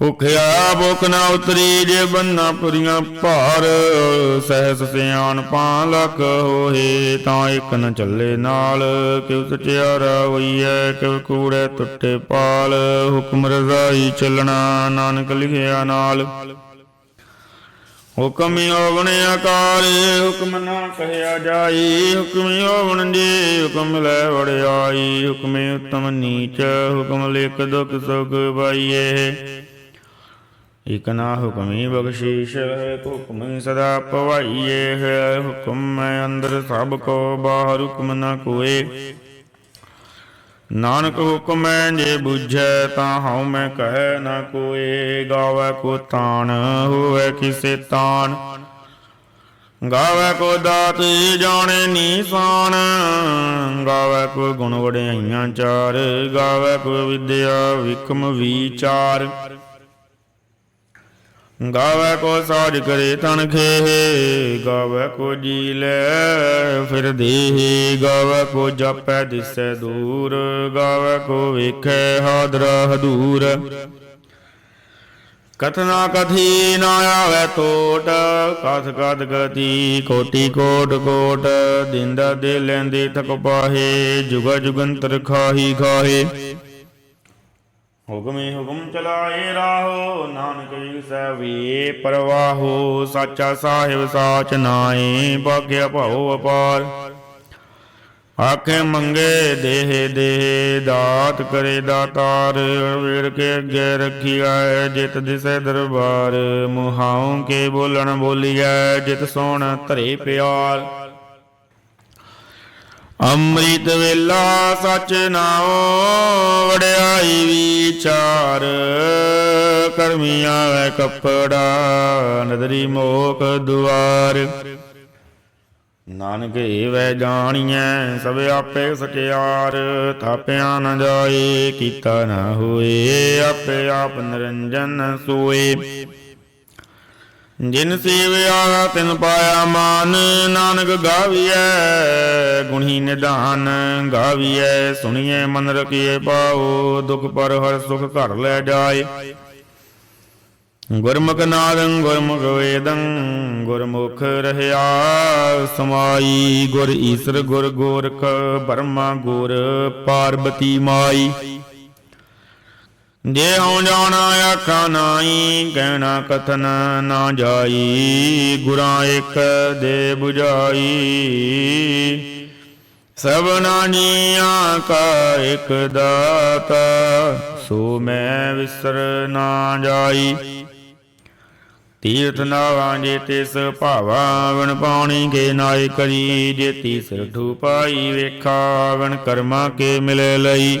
ਭੁਖਿਆ ਭੁਖ ਨਾ ਉਤਰੀ ਜੇ ਬੰਨਾ ਪੁਰੀਆਂ ਭਾਰ, ਸਹਿਸ ਸਿਆਣ ਪਾਂ ਲੱਖ ਹੋਏ ਤਾਂ ਇੱਕ ਨ ਚੱਲੇ ਨਾਲ। ਕਿਉ ਸਚਿਆਰਾ ਹੋਈਐ, ਕਿਉ ਕੂੜੇ ਟੁੱਟੇ ਪਾਲ। ਹੁਕਮ ਰਜ਼ਾਈ ਚੱਲਣਾ, ਨਾਨਕ ਲਿਖਿਆ ਨਾਲ। ਹੁਕਮ ਹੋਵਣ ਆਕਾਰ, ਹੁਕਮ ਨਾ ਕਹਿਆ ਜਾਈ। ਹੁਕਮ ਹੋਵਣ ਜੀ, ਹੁਕਮ ਲੈ ਵੜਿਆਈ ਹੁਕਮ ਉਤਮ ਨੀਚ, ਹੁਕਮ ਲਿਖ ਦੁਖ ਸੁਖ ਪਾਈਏ। ਇਕ ਨਾ ਹੁਕਮੀ ਬਖਸ਼ੀਸ਼ ਹੈ, ਹੁਕਮ ਸਦਾ ਪਵਾਈਏ ਹੈ, ਹੁਕਮ ਮੈਂ ਅੰਦਰ ਸਭ ਕੋ, ਬਾਹਰ ਹੁਕਮ ਨਾ ਕੋਏ। ਨਾਨਕ ਹੁਕਮ ਹੈ, ਜੇ ਬੁਝੈ ਤਾਂ ਹਉ ਮੈਂ ਕਹਿ ਨਾ ਕੋਏ। ਗਾਵੇ ਕੋ ਤਾਣ, ਹੋਵੇ ਕਿਸੇ ਤਾਣ। ਗਾਵੇ ਕੋ ਦਾਤ ਜਾਣੇ ਨੀਸਾਨ ਗਾਵੇ ਕੋ ਗੁਣ ਵਡਿਆਈਆਂ ਚਾਰ। ਗਾਵੇ ਕੋ ਵਿਦਿਆ ਵਿਕਮ ਵਿਚਾਰ। ਗਾਵੇ ਕੋ ਸਾਜ ਕਰੇ ਤਨ ਖੇ ਗਾਵੇ ਕੋ ਜੀ ਲੈ ਫਿਰ ਦੇਹ ਗਾਵੇ ਕੋ ਜਾਪੈ ਦਿਸੈ ਦੂਰ, ਗਾਵੇ ਕੋ ਵੇਖੈ ਹਾਦਰਾ ਹਦੂਰ। ਕਥਨਾ ਕਥੀ ਨਾ ਆਵੇ ਟੋਟ ਕਥ ਕਥ ਗਤੀ ਕੋਟੀ ਕੋਟ ਕੋਟ, ਦਿੰਦਾ ਦੇ ਲੈਂਦੇ ਥਕ ਪਾਹੇ, ਜੁਗ ਜੁਗੰਤਰ ਖਾਹੀ ਖਾਹੇ। ਹੁਕਮੇ ਹੁਕਮ ਚਲਾਏ ਰਾਹੋ, ਨਾਨਕ ਵਿਸੈ ਵੀ ਪਰਵਾਹੋ, ਸਾਚਾ ਸਾਹਿਬ ਸਾਚ ਨਾਏ ਭਾਗਿਆ ਭਉ ਅਪਾਰ। ਆਖੇ ਮੰਗੇ ਦੇਹ ਦੇਹ, ਦਾਤ ਕਰੇ ਦਾਤਾਰ, ਵੇੜ ਕੇ ਅੱਗੇ ਰੱਖੀਐ, ਜਿਤ ਦਿਸੈ ਦਰਬਾਰ। ਮੁਹਾਉ ਕੇ ਬੋਲਣ ਬੋਲੀਐ, ਜਿਤ ਸੋਣ ਧਰੇ ਪਿਆਰ। ਅੰਮ੍ਰਿਤ ਵੇਲਾ ਸਚ ਨਾਉ ਵਡਿਆਈ ਵਿਚਾਰ, ਕਰਮੀ ਆਵੇ ਕਪੜਾ, ਨਦਰੀ ਮੋਖ ਦੁਆਰ। ਨਾਨਕ ਏਵੈ ਜਾਣੀਐ, ਸਭ ਆਪੇ ਸਟਿਆਰ ਥਾਪਿਆ ਨ ਜਾਏ, ਕੀਤਾ ਨ ਹੋਏ, ਆਪੇ ਆਪ ਨਿਰੰਜਨ ਸੋਏ। ਜਿਨ ਸੇਵਿਆ ਤਿਨ ਪਾਇਆ ਮਾਨ, ਨਾਨਕ ਗਾਵੀਐ, ਗੁਣੀ ਨਿਧਾਨ ਗਾਵੀਐ, ਸੁਣੀਐ ਮਨ ਰਖੀਐ ਪਾਓ ਦੁਖ ਪਰ ਹਰ ਸੁਖ ਘਰ ਲੈ ਜਾਏ। ਗੁਰਮੁਖ ਨਾਦੰ ਗੁਰਮੁਖ ਵੇਦੰ, ਗੁਰਮੁਖ ਰਹਿਆ ਸਮਾਈ, ਗੁਰ ਈਸਰ ਗੁਰ ਗੋਰਖ, ਬਰਮਾ ਗੁਰ ਪਾਰਬਤੀ ਮਾਈ। ਜੇ ਹਉ ਜਾਣਾ ਆਖਾ ਨਾਈ ਕਹਿਣਾ ਕਥਨ ਨਾ ਜਾਈ, ਗੁਰਾਂ ਇੱਕ ਦੇ 부ਝਾਈ ਸਭਨਾ ਜੀਆਂ ਕਾ ਇੱਕ ਦਾਤਾ, ਸੋ ਮੈਂ ਵਿਸਰ ਨਾ ਜਾਈ। ਤੀਰਥ ਨਾਵਾਂ ਜੇ ਤਿਸ ਭਾਵਾ ਵਣ ਪਾਣੀ ਕੇ ਨਾਇ ਕਰੀ ਜੇ ਤੀਸਰ ਠੂਪਾਈ ਵੇਖਾ ਵਣ ਕਰਮਾ ਕੇ ਮਿਲੇ ਲਈ।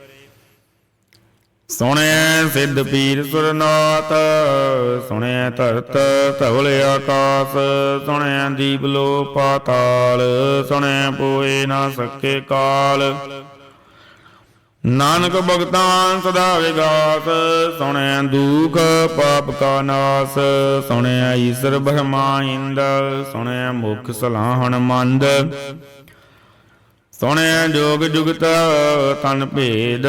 ਸੁਣਿਐ ਸਿੱਧ ਪੀਰ ਸੁਰਨਾਥ ਸੁਣਿਐ ਧਰਤ ਧਵਲ ਆਕਾਸ ਸੁਣਿਐ ਦੀਪ ਲੋ ਪਾਤਾਲ ਸੁਣਿਐ ਪੋਏ ਨਾ ਸਕੇ ਕਾਲ। ਨਾਨਕ ਭਗਤਾਨ ਸਦਾ ਵਿਗਾਸ, ਸੁਣੈ ਦੁਖ ਪਾਪ ਕਾ ਨਾਸ, ਸੁਣੈ ਈਸ਼ਰ ਬ੍ਰਹਮਾ ਇੰਦ, ਸੁਣੈ ਮੁਖ ਸਲਾਹਣ ਮੰਦ। ਸੁਣਿਆ ਜੋਗ ਜੁਗਤ, ਤਨ ਭੇਦ।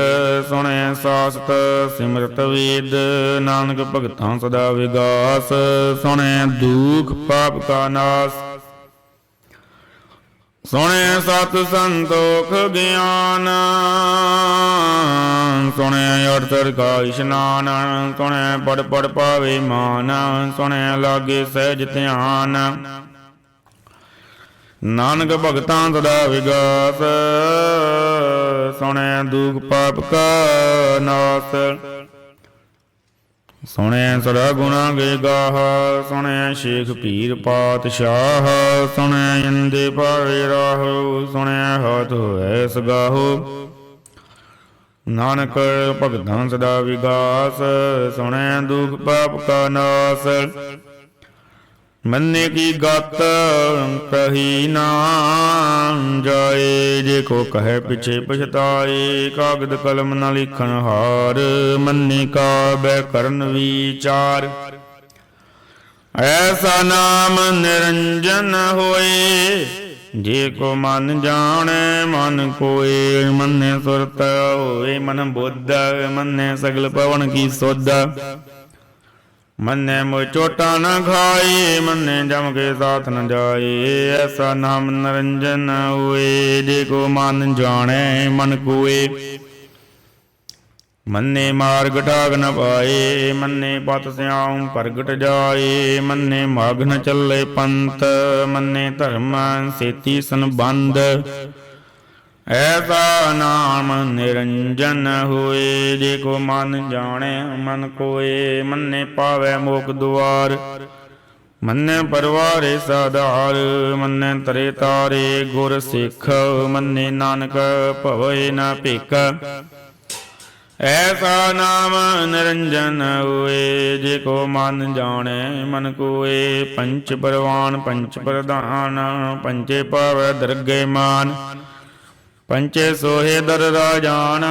ਸੁਣਿਆ ਸਾਸਤ ਸਿਮਰਤ ਵੇਦ। ਨਾਨਕ ਭਗਤਾਂ ਸਦਾ ਵਿਗਾਸ। ਸੁਣਿਆ ਦੁਖ ਪਾਪ ਕਾ ਨਾਸ। ਸੁਣਿਆ ਸਤ ਸੰਤੋਖ ਗਿਆਨ। ਸੁਣਿਆ ਅਰਥਰ ਕਾ ਇਸ਼ਨਾਨ। ਸੁਣਿਆ ਪੜ ਪੜ ਪਾਵੇ ਮਾਨ। ਸੁਣਿਆ ਲਾਗੇ ਸਹਿਜ ਧਿਆਨ। ਨਾਨਕ ਭਗਤਾਂ ਸਦਾ ਵਿਗਾਸ, ਸੁਣੈ ਦੁਖ ਪਾਪ ਕਾ ਨਾਸ। ਸੁਣੈ ਸਦਾ ਗੁਣਾ ਗੇ ਗਾਹ, ਸੁਣੈ ਸ਼ੇਖ ਪੀਰ ਪਾਤਸ਼ਾਹ, ਸੁਣੈ ਇੰਦੇ ਪਾਵੇ ਰਾਹੋ, ਸੁਣੈ ਹੱਥ ਹੋਐ ਸਗਾਹੋ। ਨਾਨਕ ਭਗਤਾਂ ਸਦਾ ਵਿਗਾਸ, ਸੁਣੈ ਦੁਖ ਪਾਪ ਕਾ ਨਾਸ। ਮੰਨੇ ਕੀ ਗਤ, ਕਹੀ ਨਾ ਜਾਏ। ਜੇ ਕੋ ਕਹੇ ਪਿਛੇ ਪਛਤਾਏ, ਕਾਗਦ ਕਲਮ ਨਾ ਲਿਖਣ ਹਾਰ। ਮੰਨੇ ਕਾ ਬੈ ਕਰਨ ਵਿਚਾਰ। ਐਸਾ ਨਾਮ ਨਿਰੰਜਨ ਹੋਏ, ਜੇ ਕੋ ਮਨ ਜਾਣੈ, ਮਨ ਕੋਏ। ਮੰਨੇ ਸੁਰਤ ਹੋਏ, ਮਨ ਬੁੱਧ, ਮੰਨੇ ਸਗਲ ਪਵਨ ਕੀ ਸੋਧ। ਮੰਨੇ ਮੋ ਚੋਟਾ ਨ ਖਾਏ ਮੰਨੇ ਜਮ ਕੇ ਸਾਥ ਨ ਜਾਏ ਐਸਾ ਨਾਮ ਨਰੰਜਨ ਹੋਏ, ਜੇ ਕੋ ਮਨ ਜਾਣੈ, ਮਨ ਕੋਏ। ਮੰਨੇ ਮਾਰਗ ਠਾਗ ਨ ਪਾਏ, ਮੰਨੇ ਪਤ ਸਿਆਉ ਪ੍ਰਗਟ ਜਾਏ। ਮੰਨੇ ਮਾਗ ਨ ਚੱਲੇ ਪੰਥ, ਮੰਨੇ ਧਰਮ ਸੇਤੀ ਸੰਬੰਧ। ਐਸਾ ਨਾਮ ਨਿਰੰਜਨ ਹੋਏ, ਜੇ ਕੋ ਮਨ ਜਾਣੈ, ਮਨ ਕੋਏ, ਮੰਨੇ ਪਾਵੈ ਮੋਖ ਦੁਆਰ। ਮੰਨੇ ਪਰਵਾਰੇ ਸਾਧਾਰ, ਮੰਨੇ ਤਰੇ ਤਾਰੇ ਗੁਰ ਸਿੱਖ, ਮੰਨੇ ਨਾਨਕ ਭਵੈ ਨਾ ਭਿਕ ਐਸਾ ਨਾਮ ਨਿਰੰਜਨ ਹੋਏ, ਜੇ ਕੋ ਮਨ ਜਾਣੈ, ਮਨ ਕੋਏ, ਪੰਚ ਪਰਵਾਨ, ਪੰਚ ਪ੍ਰਧਾਨ ਪੰਚੇ ਪਾਵੈ ਦਰਗੇ ਮਾਨ ਪੰਚੇ ਸੋਹੇ ਦਰ ਰਾਜਾਨ,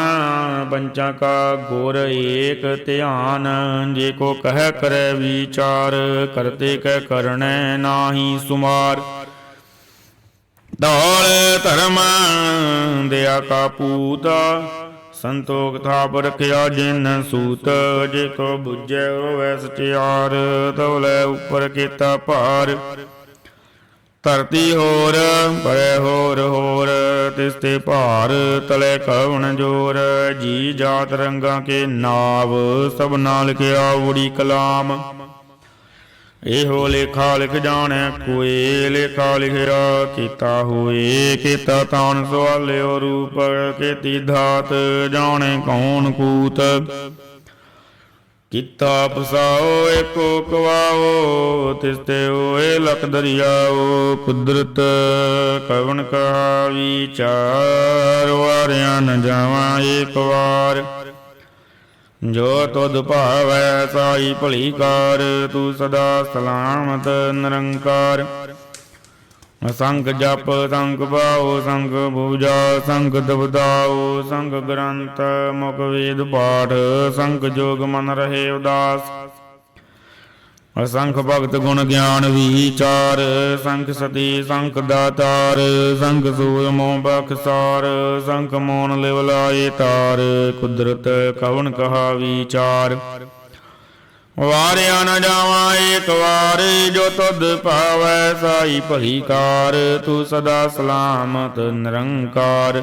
ਪੰਚਾਂ ਕਾ ਗੁਰ ਏਕ ਧਿਆਨ। ਜੇ ਕੋ ਕਹਿ ਕਰੈ ਵਿਚਾਰ, ਕਰਤੇ ਕਹਿ ਕਰਣੈ ਨਾਹੀ ਸੁਮਾਰ। ਦੌਲ ਧਰਮ ਦਿਆ ਕਾ ਪੂਤ, ਸੰਤੋਖ ਥਾਪ ਰਖਿਆ ਜਿਨ ਸੂਤ। ਜੇ ਕੋ ਬੁਝੈ ਹੋਵੈ ਸਚਿਆਰ ਤਵਲੇ ਉੱਪਰ ਕੀਤਾ ਭਾਰ। ਧਰਤੀ ਹੋਰ ਪਰੇ ਹੋਰ ਹੋਰ। ਤਿਸ ਤੇ ਭਾਰ ਤਲੇ ਕਵਣ ਜੋਰ। ਜੀ ਜਾਤ ਰੰਗਾਂ ਕੇ ਨਾਵ, ਸਭ ਨਾਲ ਲਿਖਿਆ ਉੜੀ ਕਲਾਮ। ਇਹੋ ਲੇਖਾ ਲਿਖ ਜਾਣੈ ਕੋਏ, ਲੇਖਾ ਲਿਖਿਆ ਕੀਤਾ ਹੋਏ। ਕੀਤਾ ਤਾਣ ਸਵਾਲਿਓ ਰੂਪ, ਕੀਤੀ ਧਾਤ, ਜਾਣੈ ਕੌਣ ਕੂਤ। ਕੀਤਾ ਪਸਾਓ ਏਕੋ ਕਵਾਓ, ਤਿਸ ਤੇ ਹੋਏ ਲਖ ਦਰਿਆਓ। ਕੁਦਰਤ ਕਵਣ ਕਾ ਵਿਚਾਰ ਵਾਰਿਆ ਨ ਜਾਵਾਂ ਏਕ ਵਾਰ। ਜੋ ਤੁਧ ਭਾਵੈ, ਸਾਈ ਭਲੀ ਕਾਰ, ਤੂੰ ਸਦਾ ਸਲਾਮਤ ਨਿਰੰਕਾਰ। ਸੰਗ ਜਪ, ਸੰਗ ਪਾਉ ਸੰਗ ਪੂਜਾ, ਸੰਗ ਦਬਦਾਉ ਸੰਗ ਗ੍ਰੰਥ, ਮੁਖ ਵੇਦ ਪਾਠ, ਸੰਗ ਜੋਗ ਮਨ ਰਹੇ ਉਦਾਸ। ਅਸੰਖ ਭਗਤ ਗੁਣ ਗਿਆਨ ਵਿਚਾਰ, ਸੰਖ ਸਤੀ, ਸੰਖ ਦਾਤਾਰ, ਸੰਖ ਸੂਰ ਮੋਹ ਬਖਸਾਰ, ਸੰਖ ਮੋਨ ਲਿਵ ਲਾਏ ਤਾਰ, ਕੁਦਰਤ ਕਵਨ ਕਹਾ ਵਿਚਾਰ। ਵਾਰਿਆ ਨ ਜਾਵਾਂ ਏਕ ਵਾਰ, ਜੋ ਤੁਧ ਭਾਵੈ ਸਾਈ ਭਲੀ ਕਾਰ। ਤੂੰ ਸਦਾ ਸਲਾਮਤ, ਨਿਰੰਕਾਰ।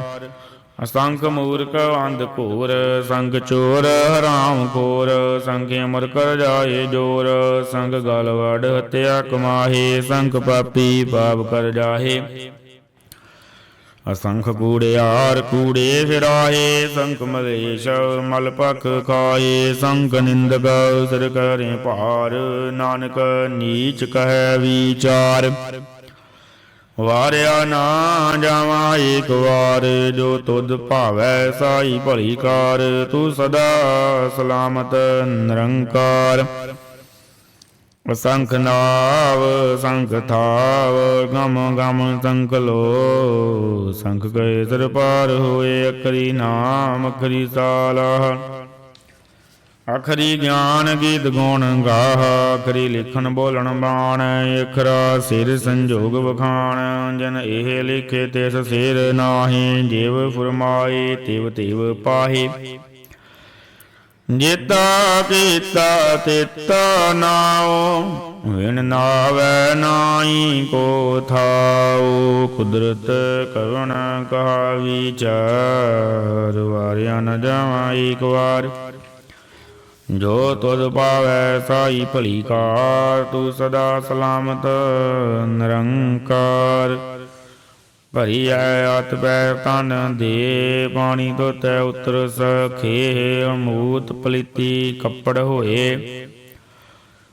ਅਸੰਖ ਮੂਰਖ ਅੰਧ ਘੋਰ, ਸੰਗ ਚੋਰ, ਹਰਾਮ ਖੋਰ। ਸੰਗ ਅਮਰ ਕਰ ਜਾਏ ਜੋਰ, ਸੰਗ ਗਲ ਹਤਿਆ ਕਮਾਹੇ। ਸੰਗ ਪਾਪੀ ਪਾਪ ਕਰ ਜਾਹੇ। ਅਸੰਖ ਕੂੜਿਆਰ ਕੂੜੇ ਫਿਰਾਏ, ਸੰਖ ਮਲੇਸ਼ ਮਲ ਪਖ ਖਾਏ, ਸੰਖ ਨਿੰਦਕ ਸਿਰ ਕਰੇ ਭਾਰ, ਨਾਨਕ ਨੀਚ ਕਹੈ ਵਿਚਾਰ। ਵਾਰਿਆ ਨਾ ਜਾਵਾਂ ਏਕ ਵਾਰ, ਜੋ ਤੁਧ ਭਾਵੈ ਸਾਈ ਭਲੀ ਕਾਰ, ਤੂੰ ਸਦਾ ਸਲਾਮਤ ਨਿਰੰਕਾਰ। ਸੰਖ ਨਾਵ, ਸੰਖ ਥਾਵ, ਗਮ ਗਮ ਸੰਖ ਲੋ। ਸੰਖ ਗਏ ਦਰ ਪਾਰ ਹੋਏ ਅਕਰੀ ਨਾਮ, ਅਖਰੀ ਸਾਲਾ। ਅਖਰੀ ਗਿਆਨ ਗੀਤ ਗੁਣ ਗਾਹ, ਅਖਰੀ ਲਿਖਣ ਬੋਲਣ ਬਾਣ, ਇਖਰਾ ਸਿਰ ਸੰਜੋਗ ਵਖਾਣ। ਜਨ ਇਹ ਲਿਖੇ ਤਿਸ ਸਿਰ ਨਾਹੀ, ਜਿਵ ਫਰਮਾਏ ਤਿਵ ਤਿਵ ਪਾਹੇ। ਜੇਤਾ ਕੀਤਾ ਤੇਤਾ ਨਾਉ, ਵਿਣ ਨਾਵੈ ਨਾਹੀ ਕੋ ਥਾਉ, ਕੁਦਰਤ ਕਰੁਣ ਕਹਾ ਵਿਚਾਰ ਵਾਰਿਆ ਨ ਜਾਵਾਂ ਏਕ ਵਾਰ। ਜੋ ਤੁਧ ਪਾਵੈ ਸਾਈ ਭਲੀ ਕਾਰ, ਤੂੰ ਸਦਾ ਸਲਾਮਤ, ਨਿਰੰਕਾਰ। ਭਰੀ ਐ ਅਤ ਬੈ ਤਨ ਦੇ, ਪਾਣੀ ਤੋਤੈ ਉਤਰ ਸਖੇ, ਅਮੂਤ ਪਲੀਤੀ ਕੱਪੜ ਹੋਏ।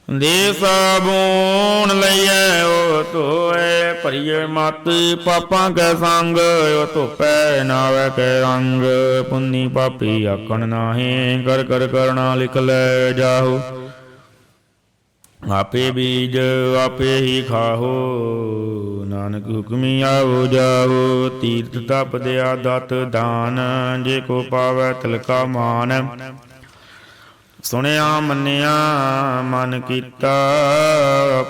ਦੇ ਸਾਬੂਨ ਲਈਐ, ਓ ਧੋਏ, ਭਰੀਏ ਮਤ, ਪਾਪਾਂ ਕੈ ਸੰਗ, ਓ ਧੋਪੈ ਨਾਵੇ ਕੈ ਰੰਗ। ਪੁੰਨੀ ਪਾਪੀ ਆਕਣ ਨਾਹੀ, ਕਰ ਕਰ ਕਰਣਾ ਲਿਖ ਲੈ ਜਾਹੋ। ਆਪੇ ਬੀਜ ਆਪੇ ਹੀ ਖਾਹੋ। ਨਾਨਕ ਹੁਕਮੀ ਆਵੋ ਜਾਵੋ, ਤੀਰਥ ਤਪ ਦਿਆ ਦਤ ਦਾਨ, ਜੇ ਕੋ ਪਾਵੈ ਤਿਲਕਾ ਮਾਨ। ਸੁਣਿਆ, ਮੰਨਿਆ, ਮਨ ਕੀਤਾ,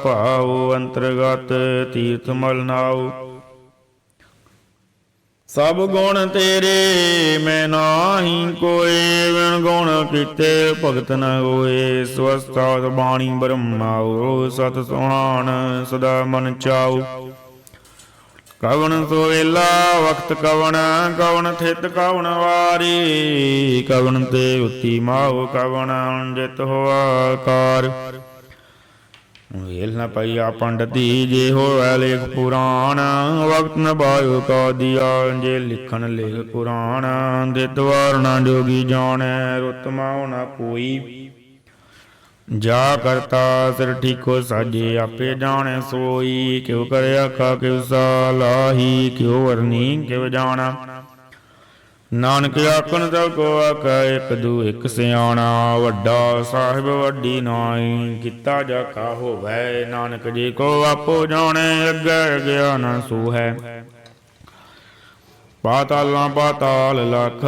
ਭਾਉ ਅੰਤਰਗਤ ਤੀਰਥ ਮਲ ਨਾਉ। ਸਭ ਗੁਣ ਤੇਰੇ, ਮੈਂ ਨਾਹੀ ਕੋਏ। ਵਿਣ ਗੁਣ ਕੀਤੇ ਭਗਤ ਨ ਹੋਏ। ਸਵਸਤਾ ਬਾਣੀ ਬ੍ਰਹਮਾਉ ਸਤ ਸੁਹਾਣ ਸਦਾ ਮਨ ਚਾਉ। ਕਵਣ ਸੋਵੇਲਾ ਵਕਤ ਕਵਣ ਕਵਣ ਥਿਤ ਕਵਣ ਵਾਰੀ। ਕਵਣ ਤੇ ਉਤੀ ਮਾਉ, ਕਵਣ ਜਿਤ ਹੋਆ ਕਾਰ। ਵੇਲ ਨ ਪਈਆ ਪੰਡਤੀ ਜੇ ਹੋਵੈ ਲੇਖ ਪੁਰਾਣ, ਵਕਤ ਨ ਬਾਇਓ ਕਾ ਦਿਆ, ਜੇ ਲਿਖਣ ਲੇਖ ਪੁਰਾਣ, ਦੇ ਦਵਾਰ ਜੋਗੀ ਜਾਣੈ, ਰੁਤ ਮਾਉ ਨ ਕੋਈ। ਜਾ ਕਰਤਾ ਸਿਰ ਠੀਕੋ ਸਾਜੇ, ਆਪੇ ਜਾਣੈ ਸੋਈ, ਕਿਉ ਕਰਿਆ ਕਾ ਕਿਉ ਸਾਲਾਹੀ, ਕਿਉ ਵਰਨੀ ਕਿਉ ਜਾਣਾ। ਨਾਨਕ ਆਖਣ ਸਭ ਕੋ ਆਖੈ, ਇੱਕ ਦੂ ਇੱਕ ਸਿਆਣਾ, ਵੱਡਾ ਸਾਹਿਬ ਵੱਡੀ ਨਾਈ, ਕੀਤਾ ਜਾ ਕਾ ਹੋਵੈ, ਨਾਨਕ ਜੀ ਕੋ ਆਪੋ ਜਾਣੈ, ਅੱਗੇ ਗਿਆਨ ਸੂ ਹੈ ਪਾਤਾਲਾਂ ਪਾਤਾਲ ਲਖ,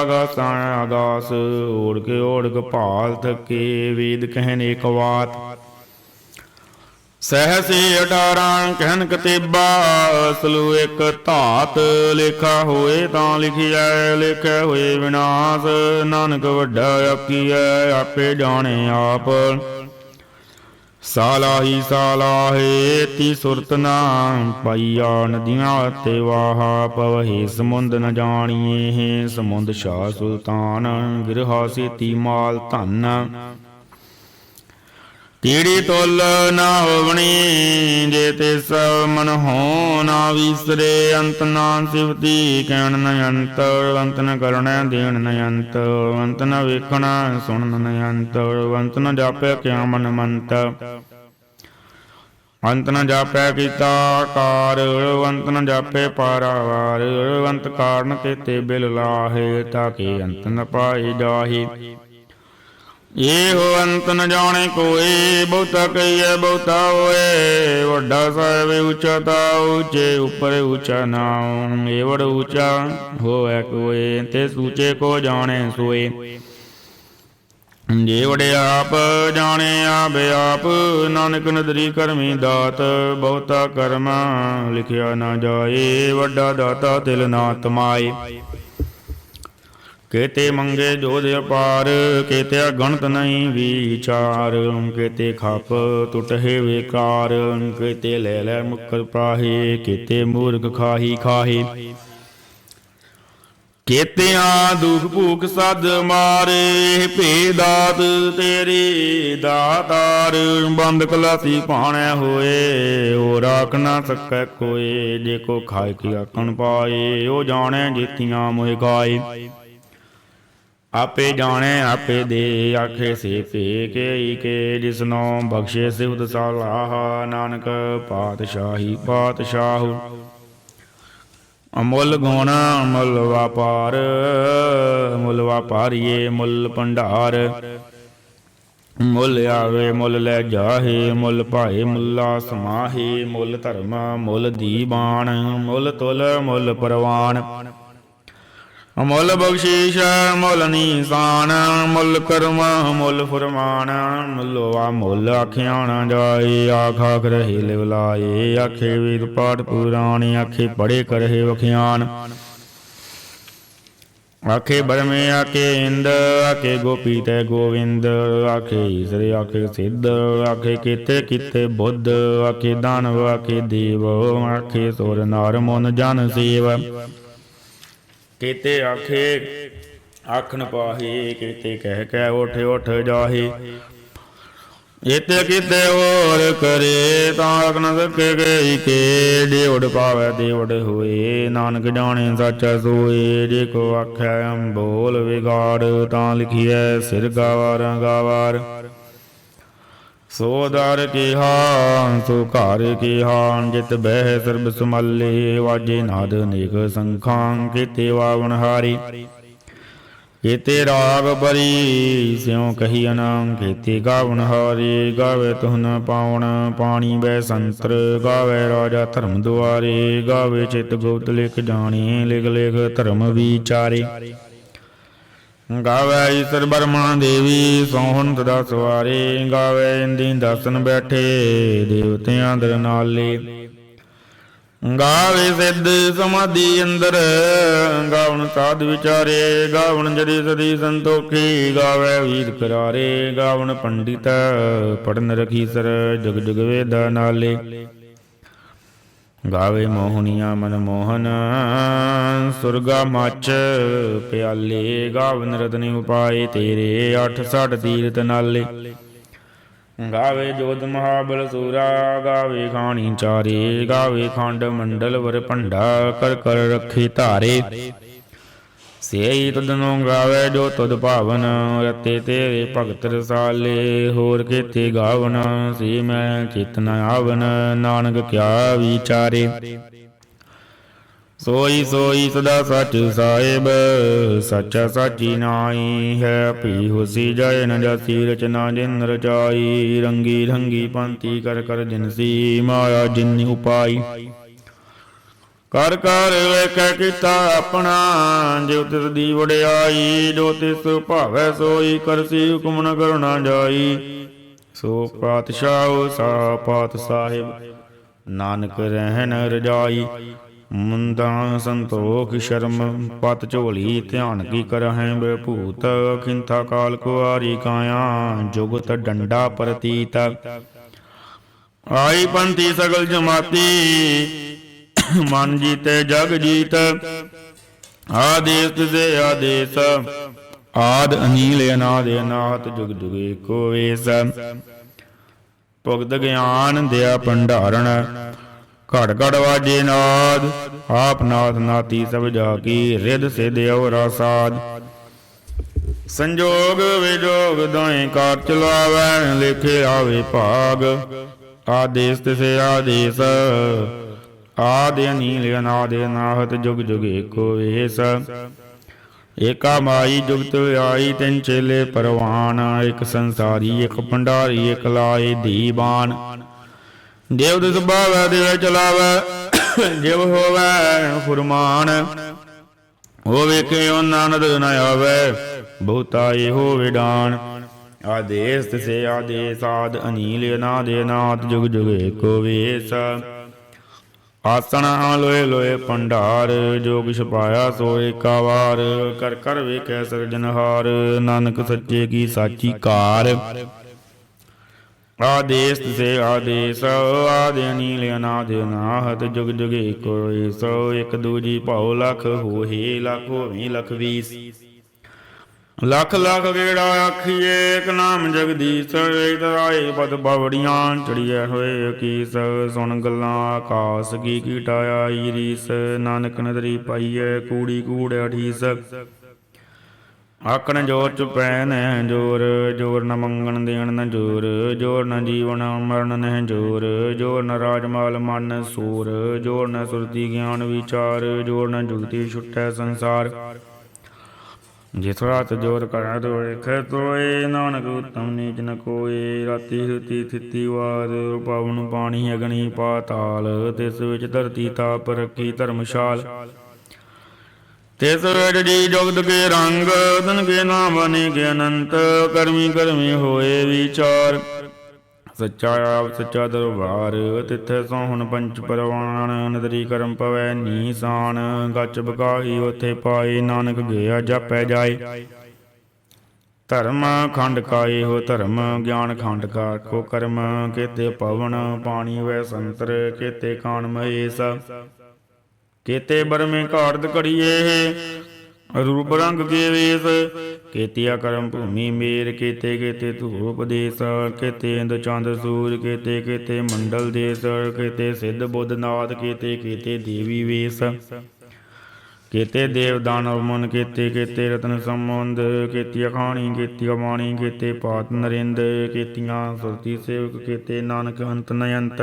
ਆਗਾਸਾਂ ਆਗਾਸ ਓੜ ਕੇ ਓੜ ਭਾਲ ਥਕੇ, ਵੇਦ ਕਹਿਨ ਏਕ ਵਾਤ। ਸਹਸੇ ਅਟਾਰਾਂ ਕਹਿਨ ਕਤੇਬਾ, ਅਸਲੂ ਇੱਕ ਧਾਤ ਲੇਖਾ ਹੋਏ ਤਾਂ ਲਿਖਿਆ ਲਿਖਿਆ ਹੋਏ ਵਿਨਾਸ਼, ਨਾਨਕ ਵੱਡਾ ਆਪੀਐ ਆਪੇ ਜਾਣੇ ਆਪ। ਸਾਲਾਹੀ ਸਾਲਾਹੇ ਤੀ ਸੁਰਤ ਨਾ ਪਾਈਆ ਨਦੀਆਂ ਤੇ ਵਾਹਾ, ਪਵਹੇ ਸਮੁੰਦ ਨ ਜਾਣੀਏ ਸਮੁੰਦ ਸ਼ਾਹ ਸੁਲਤਾਨ, ਗਿਰਹਾ ਸੇਤੀ ਮਾਲ ਧਨ। ਕੀੜੀ ਤੁਲ ਨਾ ਹੋਵਣੀ, ਜੇ ਤੇ ਸਭ ਮਨ ਹੋ ਨਾ ਵਿਸਰੇ, ਅੰਤ ਨਾ ਸਿਵਤੀ ਕਹਿਣ ਨ ਅੰਤ ਅੰਤ ਨ ਕਰਣੈ ਦੇਣ ਨ ਅੰਤ ਅੰਤ ਨ ਵੇਖਣਾ ਸੁਣਨ ਨ ਅੰਤ ਅੰਤ ਨ ਜਾਪੈ ਕਿਆ ਮਨ ਮੰਤ। ਅੰਤ ਨ ਜਾਪੈ ਕੀਤਾ ਕਾਰ ਅੰਤ ਨ ਜਾਪੈ ਪਾਰਾਵਾਰ ਅੰਤ ਕਾਰਨ ਕੇਤੇ ਬਿਲ ਲਾਹੇ, ਤਾਂ ਕਿ ਅੰਤ ਨ ਪਾਈ ਜਾਹੀ। ਇਹੋ ਅੰਤ ਨ ਜਾਣੇ ਕੋਏ, ਬਹੁਤਾ ਕਹੀਏ ਬਹੁਤਾ ਹੋਏ। ਵੱਡਾ ਸਾਹਿਬ ਉੱਚਾ ਤਾ ਉੱਚੇ, ਉਪਰ ਉੱਚਾ ਨਾਉ ਇਹ ਵੜ ਉੱਚਾ ਹੋਵੇ ਕੋਏ, ਤੇ ਸੂਚੇ ਕੋ ਜਾਣੇ ਸੋਏ। ਜੇ ਵੜੇ ਆਪ ਜਾਣੇ ਆਪ ਆਪ ਨਾਨਕ ਨਦਰੀ ਕਰਮੀ ਦਾਤ, ਬਹੁਤਾ ਕਰਮ ਲਿਖਿਆ ਨਾ ਜਾਏ, ਵੱਡਾ ਦਾਤਾ ਤਿਲ ਨਾ ਤਮਾਏ। ਕੇਤੇ ਮੰਗੇ ਜੋਧ ਅਪਾਰ, ਕੇਤੇ ਗਣਤ ਨਹੀਂ ਵਿਚਾਰ, ਕੇਤੇ ਖਪ ਟੁਟਹਿ ਵਿਕਾਰ, ਕੇਤੇ ਲੈ ਲੈ ਮੁਕਰ ਪਾਹੇ, ਕੇਤੇ ਮੂਰਖ ਖਾਹੀ ਖਾਹੇ। ਕੇਤਿਆਂ ਦੁਖ ਭੂਖ ਸਦ ਮਾਰੇ ਭੇ ਦਾਤ ਤੇਰੀ ਦਾਤਾਰ, ਬੰਦ ਕਲਾਸੀ ਪਾਣੈ ਹੋਏ ਓ ਰਾਖ ਨਾ ਸਕੈ ਕੋਏ, ਜੇ ਕੋ ਖਾਇ ਕੀ ਆਕਣ ਪਾਏ, ਉਹ ਜਾਣੈ ਜੀਤੀਆਂ ਮੋਹਿ ਗਾਏ। ਆਪੇ ਜਾਣੇ, ਆਪੇ ਦੇ ਆਖੇ ਸੇ ਭੇ ਕੇ ਕੇ, ਜਿਸਨੋ ਬਖਸ਼ੇ ਸਿਵਦ ਸਾਲਾਹ ਨਾਨਕ ਪਾਤਸ਼ਾਹੀ ਪਾਤਸ਼ਾਹ। ਅਮੁੱਲ ਗੁਣ, ਅਮੁੱਲ ਵਪਾਰ ਮੁੱਲ ਵਪਾਰੀਏ ਮੁੱਲ ਭੰਡਾਰ। ਮੁੱਲ ਆਵੇ, ਮੁੱਲ ਲੈ ਜਾਹੇ, ਮੁੱਲ ਭਾਏ, ਮੁੱਲਾ ਸਮਾਹੇ, ਮੁੱਲ ਧਰਮ, ਮੁੱਲ ਦੀਵਾਨ ਮੁੱਲ ਤੁਲ, ਮੁੱਲ ਪਰਵਾਨ। ਮੁੱਲ ਬਖਸ਼ੀਸ਼ ਮੁੱਲ ਨੀਸਾਨ ਮੁੱਲ ਕਰਮ ਮੁੱਲ ਫਰਮਾਨ ਮੁੱਲਵਾ ਮੁੱਲ ਆਖਿਆ ਨਾ ਜਾਏ, ਆਖ ਆਖ ਰਹੇ ਲਿਵ ਲਾਏ, ਆਖੇ ਵੇਦ ਪਾਠ ਪੁਰਾਣ, ਆਖੇ ਪੜੇ ਕਰਹਿ ਵਖਿਆਨ। ਆਖੇ ਬਰਮੇ ਆਖੇ ਇੰਦ, ਆਖੇ ਗੋਪੀ ਤੇ ਗੋਵਿੰਦ, ਆਖੇ ਈਸਰ, ਆਖੇ ਸਿੱਧ, ਆਖੇ ਕੀਤੇ ਕੀਤੇ ਬੁੱਧ, ਆਖੇ ਦਾਨਵ ਆਖੇ ਦੇਵ, ਆਖੇ ਸੁਰ ਨਾਰ, ਮਨ ਜਨ ਸੇਵ। ਕੀਤੇ ਆਖੇ, ਆਖਣ ਪਾਹੇ ਕੀਤੇ ਕਹਿ ਕਹਿ ਉਠ ਉਠ ਜਾਹੇ। ਇਤੇ ਕੀਤੇ ਹੋਰ ਕਰੇ ਤਾਂ ਆਖ ਸਕੇ ਗਈ ਕੇ ਜੇ ਉਡ ਪਾਵੇ ਤੇ ਉਡ ਹੋਏ। ਨਾਨਕ ਜਾਣੇ ਸੱਚਾ ਸੋਏ, ਜੇ ਕੋ ਆਖੈ ਅੰਬੋਲ ਵਿਗਾੜ ਤਾਂ ਲਿਖੀਐ, ਸਿਰ ਗਾਵਾਰ ਗਾਵਾਰ ਸੋ ਦਰ ਕੀ ਹਾਨ ਸੋ ਘਰ ਕੀ ਜਿਤ ਬਹਿ ਸਰਬ ਸਮੱਲੇ, ਵਾਜੇ ਨਾਦ ਨੇਕ ਸੰਖਾਂ, ਕੀਤੇ ਵਾਵਨ ਹਾਰੀ। ਕੀਤੇ ਰਾਗ ਬਰੀ, ਸਿਉ ਕਹੀ ਅਨਾਮ ਕੀਤੇ ਗਾਵਨ ਹਾਰੇ, ਗਾਵੇ ਤੁਹਨ ਪਾਵਨ ਪਾਣੀ ਬੈ ਸੰਤਰ, ਗਾਵੇ ਰਾਜਾ ਧਰਮ ਦੁਆਰੇ, ਗਾਵੇ ਚਿਤ ਗੁਪਤ ਲਿਖ ਜਾਣੀ, ਲਿਖ ਲਿਖ ਧਰਮ ਵਿਚਾਰੇ। ਗਾਵੇ ਈਸ਼ਰ ਬਰਮਾ ਦੇਵੀ, ਸੋਹਣ ਤਦਾ ਸਵਾਰੇ। ਗਾਵੇ ਇੰਦੀ ਦਸਨ ਬੈਠੇ, ਦੇਵਤਿਆਂ ਦਰ ਨਾਲੇ। ਗਾਵੇ ਸਿੱਧ ਸਮਾਧੀ ਅੰਦਰ, ਗਾਵਣ ਸਾਧ ਵਿਚਾਰੇ। ਗਾਵਣ ਜਦੀ ਸਦੀ ਸੰਤੋਖੀ, ਗਾਵੇ ਵੀਰ ਕਰਾਰੇ। ਗਾਵਣ ਪੰਡਿਤ ਪੜਨ ਰਖੀ ਸਰ, ਜਗ ਜਗ ਵੇਦਾ ਨਾਲੇ। ਗਾਵੇ ਮੋਹਣੀਆਂ ਮਨ ਮੋਹਨ, ਸੁਰਗਾ ਮੱਚ ਪਿਆਲੇ ਗਾਵਨ ਰਤਨੀ ਉਪਾਏ ਤੇਰੇ 860 ਤੀਰਤ ਨਾਲੇ। ਗਾਵੇ ਜੋਤ ਮਹਾਬਲ ਸੂਰਾ, ਗਾਵੇ ਖਾਣੀ ਚਾਰੇ, ਗਾਵੇ ਖੰਡ ਮੰਡਲ ਵਰ ਭੰਡਾ, ਕਰ ਕਰ ਰੱਖੇ ਧਾਰੇ। ਸੇਈ ਤਦਨੋਂ ਗਾਵੇ ਜੋ ਤੁਧ ਭਾਵਨ ਰਤੇ ਤੇਰੇ ਭਗਤ ਰਸਾਲੇ ਹੋਰ ਕੀਤੇ ਗਾਵਨ? ਸੀ ਮੈਂ ਚਿਤਨ ਆਵਨ, ਨਾਨਕ ਕਿਆ ਵਿਚਾਰੇ? ਸੋਈ ਸੋਈ ਸਦਾ ਸੱਚ ਸਾਹਿਬ, ਸੱਚਾ ਸਾਚੀ ਨਾਈ ਹੈ। ਪੀ ਹੁਸੀ ਜੈ ਨ ਜਾਸੀ, ਰਚਨਾ ਜਿਨ ਰਚਾਈ, ਰੰਗੀ ਰੰਗੀ ਪੰਤੀ ਕਰ ਕਰ ਜਿਨਸੀ ਮਾਇਆ ਜਿਨ ਉਪਾਈ। ਕਰ ਕਰ ਵੇਖੈ ਕੀਤਾ ਆਪਣਾ, ਜਿਉ ਤਿਸ ਦੀ ਵਡਿਆਈ, ਜੋ ਤਿਸ ਭਾਵੈ ਸੋਈ ਕਰਸੀ ਹੁਕਮ ਨ ਕਰਨਾ ਜਾਈ। ਸੋ ਪਾਤਸ਼ਾਹ, ਸਾ ਪਾਤ ਸਾਹਿਬ, ਨਾਨਕ ਰਹਿਣ ਰਜਾਈ। ਮੁੰਦਾ ਸੰਤੋਖ ਸ਼ਰਮ, ਪਤ ਝੋਲੀ ਧਿਆਨ ਕੀ ਕਰਹਿ, ਬਭੂਤ ਖਿੰਥਾ ਕਾਲ ਕੁਆਰੀ ਕਾਇਆ, ਜੁਗਤ ਡੰਡਾ ਪ੍ਰਤੀਤ। ਆਈ ਪੰਥੀ ਸਗਲ ਜਮਾਤੀ ਮਨ ਜੀਤੇ, ਜਗ ਜੀਤ। ਆਦੇਸ ਤੇ ਆਦੇਸ। ਆਦ ਅਨੀਲ ਅਨਾਦ ਅਨਾਹਤ ਜੁਗ ਜੁਗੇ ਕੋ ਵੇਸ। ਭੁਗਤ ਗਿਆਨ ਦਿਆ ਭੰਡਾਰਣ। ਘੜ ਘੜ ਵਾਜੇ ਨਾਦ। ਆਪ ਨਾਥ ਨਾਤੀ ਸਭ ਜਾ ਕੀ ਰਿਦ ਸਿਧ ਔਰਾ ਸਾਧ ਸੰਜੋਗ ਵਿਜੋਗ ਦੋਏ ਕਾਰ ਚਲਾਵੈ, ਲਿਖੇ ਆਵੇ ਭਾਗ। ਆਦੇਸ ਤਿਸੇ ਆਦੇਸ। ਆਦਿ ਅਨੀਲ ਅਨਾਦ ਅਨਾਹਤ ਜੁਗ ਜੁਗ ਏਕੋ ਵੇਸ ਏਕਾ ਮਾਈ ਜੁਗਤ ਆਈ ਤਿੰਨ ਚੇਲੇ ਪਰਵਾਨ, ਇੱਕ ਸੰਸਾਰੀ, ਇੱਕ ਭੰਡਾਰੀ, ਇੱਕ ਲਾਏ ਦੀਵਾਨ ਦੇਵ ਦਿਸ ਬਾਵੈ ਦੇਵ ਚਲਾਵੈ, ਜਿਵ ਹੋਵੈ ਫੁਰਮਾਨ, ਹੋਵੇ ਕਿ ਆਨੰਦ ਨ ਆਵੈ, ਬਹੁਤਾ ਇਹੋ ਵਿਡਾਨ। ਆਦੇਸ ਤਿਸੇ ਆਦੇਸ, ਆਦ ਅਨੀਲ ਅਨਾਦ ਅਨਾਦ ਜੁਗ ਜੁਗ ਏਕੋ ਵੇਸ ਆਸਣ ਲੋਏ ਲੋਏ ਭੰਡਾਰ ਜੋਗ ਛਪਾਇਆ ਸੋ ਏਕਾ ਵਾਰ। ਕਰ ਕਰ ਵੇਖੈ ਸਿਰਜਨਹਾਰ ਨਾਨਕ ਸੱਚੇ ਕੀ ਸਾਚੀ ਕਾਰ। ਆਦੇਸ ਸੇ ਆਦੇਸ, ਆਦਿ ਅਨੀਲ ਅਨਾਦ ਅਨਾਹਤ, ਜੁਗ ਜੁਗ ਏਕੋ ਸੋ ਇੱਕ ਦੂਜੀ ਭਾਉ ਲਖ ਹੋਏ ਲਖ ਹੋਵੀ ਲਖ ਵੀਸ। ਲੱਖ ਲੱਖ ਗੇੜਾ ਆਖੀਏ, ਇੱਕ ਨਾਮ ਜਗਦੀਸ਼ ਏਕ ਰਾਏ ਪਦ ਬਵੜੀਆਂ ਚੜੀਐ ਹੋਏ ਕੀਸ ਸੁਣ ਗੱਲਾਂ ਆਕਾਸ, ਕੀ ਕੀਟਾਇਆ ਈਰੀਸ, ਨਾਨਕ ਨਦਰੀ ਪਾਈਐ ਕੂੜੀ ਕੂੜ ਅਠੀਸ। ਆਕਣ ਜੋਰ ਚ ਪੈਨ ਜੋਰ ਜੋਰ ਨ ਮੰਗਣ ਦੇਣ ਨ ਜੋਰ ਜੋਰ ਨ ਜੀਵਨ ਮਰਨ ਨਹਿ ਜੋਰ ਜੋਰ ਨ ਰਾਜਮਾਲ ਮਨ ਸੂਰ, ਜੋਰ ਨ ਸੁਰਤੀ ਗਿਆਨ ਵਿਚਾਰ, ਜੋਰ ਨ ਜੁਗਤੀ ਛੁਟੈ ਸੰਸਾਰ। ਜਿਸ ਰਾਤ ਜੋਰ ਕਰੈ ਤੋਏ ਖੈ ਤੋਏ, ਨਾਨਕ ਉਤਮ ਨੀਚ ਨ ਕੋਏ। ਰਾਤੀ ਰਤੀ ਥਿਤੀ ਵਾਰ, ਪਵਨ ਪਾਣੀ ਅਗਨੀ ਪਾਤਾਲ। ਤਿਸ ਵਿੱਚ ਧਰਤੀ ਤਾਪ ਰੱਖੀ ਧਰਮਸ਼ਾਲ। ਤਿਸ ਵਿੱਚ ਜੀ ਜੁਗਤ ਕੇ ਰੰਗ, ਤਨ ਕੇ ਨਾਮ ਬਨੇ ਅਨੰਤ। ਕਰਮੀ ਕਰਮੀ ਹੋਏ ਵਿਚਾਰ। ਸੱਚਾ ਆਪ ਸੱਚਾ ਦਰਬਾਰ, ਤਿੱਥੇ ਸੋਹਣ ਪੰਚ ਪਰਵਾਨ ਨਦਰੀ ਕਰਮ ਪਵੈ ਨੀਸਾਨ, ਗੱਚ ਬਕਾਹੀ ਉਥੇ ਪਾਏ, ਨਾਨਕ ਗਿਆ ਜਾਪੈ ਜਾਏ। ਧਰਮ ਖੰਡ ਕਾਏ ਹੋ ਧਰਮ, ਗਿਆਨ ਖੰਡ ਕਾ ਕੋ ਕਰਮ, ਕੇਤੇ ਪਵਨ ਪਾਣੀ ਵੈ ਸੰਤਰ, ਕੇਤੇ ਕਾਣ ਮਹੇਸ। ਕੇਤੇ ਬਰਮੇ ਘਾੜਤ ਘੜੀਏ, ਰੂਪ ਰੰਗ ਕੇ ਵੇਸ। ਕੇਤਿਆ ਕਰਮ ਭੂਮੀ ਮੇਰ, ਕੇਤੇ ਕੇਤੇ ਧੂਪ ਦੇਸ ਕੇਤੇ ਇੰਦ ਚੰਦ ਸੂਰ ਕੇਤੇ ਕੇਤੇ ਮੰਡਲ ਦੇਸ, ਕੇਤੇ ਸਿੱਧ ਬੁੱਧ ਨਾਦ, ਕੇਤੇ ਕੇਤੇ ਦੇਵੀ ਵੇਸ। ਕੇਤੇ ਦੇਵ ਦਾਨਵ ਮਨ, ਕੇਤੇ ਕੇਤੇ ਰਤਨ ਸੰਬੰਧ ਕੇਤੀ ਖਾਣੀ ਕੀਤੀ ਬਾਣੀ ਕੇਤੇ ਪਾਤ ਨਰਿੰਦ, ਕੀਤੀਆਂ ਸੁਰਤੀ ਸੇਵਕ, ਕੇਤੇ ਨਾਨਕ ਅੰਤ ਨਯੰਤ।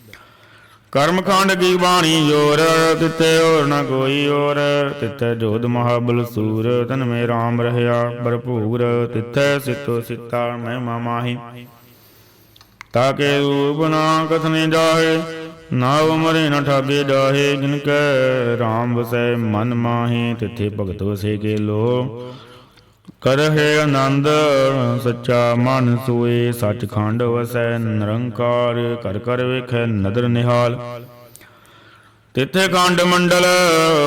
ਕਰਮ ਕੀ ਬਾਣੀ ਜੋਰ, ਤਿੱਥੇ ਹੋਰ ਨਾ ਕੋਈ ਹੋਰ। ਤਿੱਥੇ ਜੋਧ ਮਹਾਬਲ ਸੂਰ ਤਨ ਮੇ RAM ਰਹਿਆ ਭਰਪੂਰ। ਤਿੱਥੇ ਸਿਤੋ ਸਿਤਾ ਮਹਿਮਾ ਮਾਹੀ। ਤਾਕੇ ਰੂਪ ਨਾ ਕਥਨੇ ਜਾਹੇ ਨਾ ਉਮਰੇ ਨ ਠਾਗੇ ਜਾਹੇ। ਜਿਨ ਕੈ RAM ਵਸੈ ਮਨ ਮਾਹੀ, ਤਿੱਥੇ ਭਗਤ ਵਸੇ ਕੇ ਲੋ ਕਰਹਿ ਆਨੰਦ, ਸੱਚਾ ਮਨ ਸੋਏ, ਸੱਚਖੰਡ ਵਸੈ ਨਿਰੰਕਾਰ ਕਰ ਕਰ ਵੇਖੈ ਨਦਰ ਨਿਹਾਲ। ਤਿੱਥੇ ਕੰਡ ਮੰਡਲ,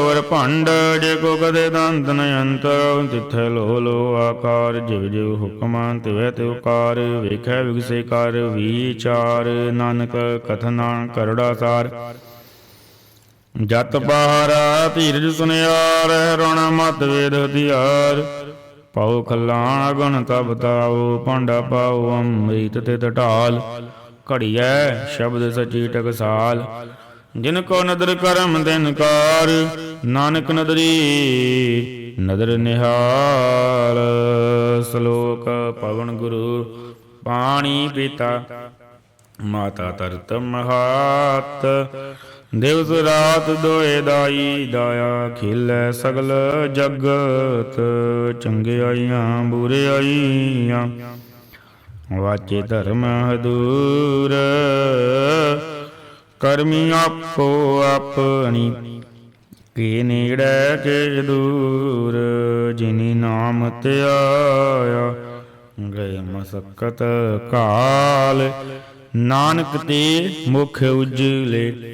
ਵਰ ਭੰਡ, ਜੇ ਕੋ ਕਦੇ ਦੰਤ ਨ ਅੰਤ ਤਿੱਥੇ ਲੋ ਲੋ ਆਕਾਰ ਜਿਵ ਜਿਵ ਹੁਕਮ ਤਿਵੈ ਤਿਉਕਾਰ ਵੇਖੈ ਵਿਗਸੇ ਕਰ ਵਿਚਾਰ, ਨਾਨਕ ਕਥਨਾ ਕਰੜਾ ਸਾਰ। ਜਤ ਬਾਹਰਾ ਧੀਰਜ ਸੁਨਿਆਰ, ਰਣ ਮਤ ਵੇਦ ਹਥਿਆਰ। ਪਾਉ ਖਲਾਣ ਅਗਨ ਤਬ ਤਾਉ ਭਾਂਡਾ ਪਾਉ ਅੰਮ੍ਰਿਤ ਤੇ ਢਾਲ। ਘੜੀਐ ਸ਼ਬਦ ਸਚੀ ਟਕਸਾਲ, ਜਿਨ ਕੋ ਨਦਰ ਕਰਮ ਦਿਨਕਾਰ ਨਾਨਕ ਨਦਰੀ ਨਦਰ ਨਿਹਾਲ। ਸ਼ਲੋਕ ਪਵਨ ਗੁਰੂ ਪਾਣੀ ਪੀਤਾ, ਮਾਤਾ ਤਰਤ ਮਹਾਤ। ਦਿਵਸ ਰਾਤ ਦੋਏ ਦਾਈ ਦਾਇਆ ਖਿਲੈ ਸਗਲ ਜਗਤ ਚੰਗਿਆਈਆਂ ਬੁਰਿਆਈਆਂ ਵਾਚੇ ਧਰਮ ਹਦੂਰ, ਕਰਮੀ ਆਪੋ ਆਪਣੀ। ਕੀ ਨੇੜੇ ਕੇ ਦੂਰ, ਜਿਨੀ ਨਾਮ ਤੇ ਗਏ ਮਸਕਤ ਕਾਲ। ਨਾਨਕ ਤੇ ਮੁਖ ਉਜਲੇ